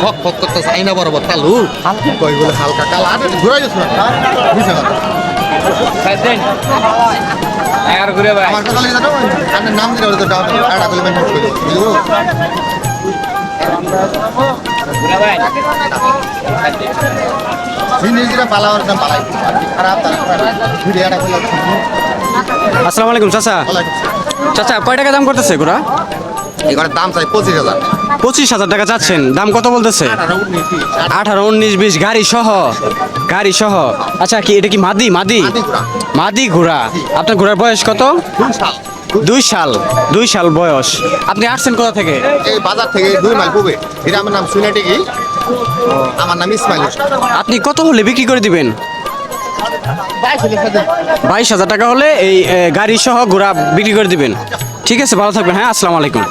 ফক ফক করতে চাই না বরাবর তালু কই বলে হালকা কালা আরে ঘুরাই যাচ্ছে বুঝছে কথা এগারো করে ভাই। আমার কথা লিখে দাও নাম দিলে তো আড়া করে মেনটেন করে বুঝলো? জিনিস পালাওয়ার দাম পালাই। খারাপ তার ভিডিও আসসালামু আলাইকুম চাচা। চাচা কয় টাকা দাম করতেছে ঘোড়া? এগুলোর দাম চাই পঁচিশ হাজার। পঁচিশ হাজার টাকা চাচ্ছেন। দাম কত বলতেছে? আঠারো উনিশ বিশ গাড়ি সহ। গাড়ি সহ। আচ্ছা কি এটা কি মাদি? মাদি? মাদি ঘোড়া। আপনার ঘোড়ার বয়স কত? দুই সাল। দুই সাল। বয়স। আপনি আসছেন কোথা থেকে? এই বাজার থেকে দুই মাইল পূবে। গ্রামের নাম সুইনাটি কি আমার নাম ইসমাইল আপনি কত হলে বিক্রি করে দিবেন? বাইশ হাজার টাকা হলে এই গাড়ি সহ ঘোড়া বিক্রি করে দিবেন। ঠিক আছে ভালো থাকবেন হ্যাঁ আসসালামু আলাইকুম